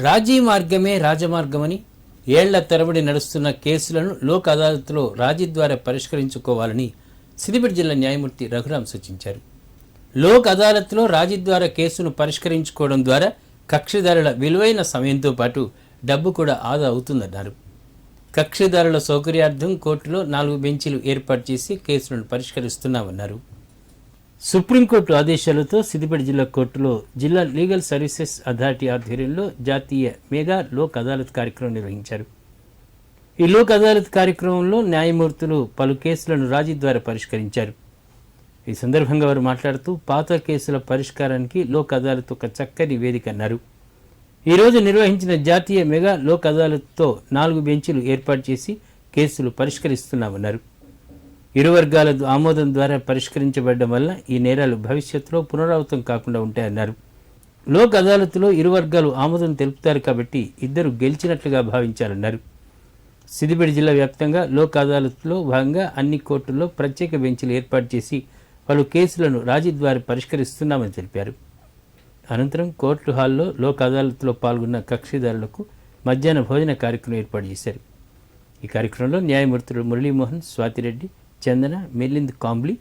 రాజీ మార్గమే రాజమార్గమని ఏళ్ళ తరబడి నడుస్తున్న కేసులను లోక్ అదాలత్లో రాజీ ద్వారా పరిష్కరించుకోవాలని సిద్దిపేట జిల్లా న్యాయమూర్తి రఘురాం సూచించారు. లోక్ అదాలత్లో రాజీ ద్వారా కేసును పరిష్కరించుకోవడం ద్వారా కక్షిదారుల విలువైన సమయంతో పాటు డబ్బు కూడా ఆదా అవుతుందన్నారు. కక్షిదారుల సౌకర్యార్థం కోర్టులో నాలుగు బెంచీలు ఏర్పాటు చేసి కేసులను పరిష్కరిస్తున్నామన్నారు. సుప్రీంకోర్టు ఆదేశాలతో సిద్దిపేట జిల్లా కోర్టులో జిల్లా లీగల్ సర్వీసెస్ అథారిటీ ఆధ్వర్యంలో జాతీయ మెగా లోక్ అదాలత్ కార్యక్రమం నిర్వహించారు. ఈ లోక్ అదాలత్ కార్యక్రమంలో న్యాయమూర్తులు పలు కేసులను రాజీ ద్వారా పరిష్కరించారు. ఈ సందర్భంగా వారు మాట్లాడుతూ పాత కేసుల పరిష్కారానికి లోక్ అదాలత్ ఒక చక్కని వేదిక అన్నారు. ఈరోజు నిర్వహించిన జాతీయ మెగా లోక్ అదాలత్తో నాలుగు బెంచీలు ఏర్పాటు చేసి కేసులు పరిష్కరిస్తున్నామన్నారు. ఇరు వర్గాల ఆమోదం ద్వారా పరిష్కరించబడడం వల్ల ఈ నేరాలు భవిష్యత్తులో పునరావృతం కాకుండా ఉంటాయన్నారు. లోక్ అదాలత్లో ఇరు వర్గాలు ఆమోదం తెలుపుతారు కాబట్టి ఇద్దరు గెలిచినట్లుగా భావించాలన్నారు. సిద్దిపేట జిల్లా వ్యాప్తంగా లోక్ అదాలత్లో భాగంగా అన్ని కోర్టుల్లో ప్రత్యేక బెంచ్లు ఏర్పాటు చేసి పలు కేసులను రాజీ ద్వారా పరిష్కరిస్తున్నామని తెలిపారు. అనంతరం కోర్టు హాల్లో లోక్ అదాలత్లో పాల్గొన్న కక్షిదారులకు మధ్యాహ్న భోజన కార్యక్రమం ఏర్పాటు చేశారు. ఈ కార్యక్రమంలో న్యాయమూర్తులు మురళీమోహన్ స్వాతిరెడ్డి చందన మిలింద్ కాంబ్లీ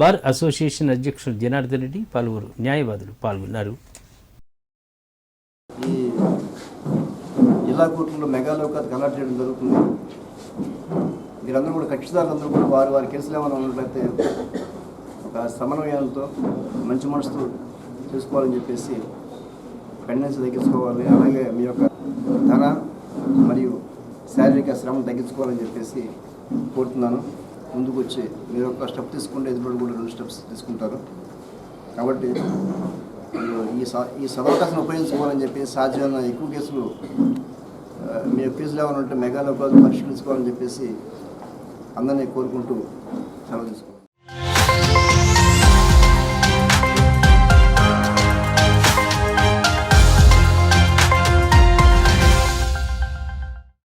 బార్ అసోసియేషన్ అధ్యక్షులు జనార్దన్ రెడ్డి పలువురు న్యాయవాదులు పాల్గొన్నారు. ఈ జిల్లా కోర్టులో మెగా లోకాలు కలెక్ట్ చేయడం జరుగుతుంది. మీరందరూ కూడా కక్షిదారులందరూ కూడా వారు వారి కేసులు ఏమైనా ఉన్నట్లయితే ఒక సమన్వయాలతో మంచి మనసుతో చూసుకోవాలని చెప్పేసి పెండెన్స్ తగ్గించుకోవాలి. అలాగే మీ యొక్క ధన మరియు శారీరక శ్రమను తగ్గించుకోవాలని చెప్పేసి కోరుతున్నాను. ముందుకు వచ్చి మీరు ఒక స్టెప్ తీసుకుంటే ఎదురు కూడా రెండు స్టెప్స్ తీసుకుంటారు. కాబట్టి మీరు ఈ స- ఈ సదవకాశం ఉపయోగించుకోవాలని చెప్పి సాధ్యమైన ఎక్కువ కేసులు మీరు మీ కేసులు ఏమైనా ఉంటే మెగాలో పరిష్కరించుకోవాలని చెప్పేసి అందరినీ కోరుకుంటూ సెలవు తీసుకుంటాం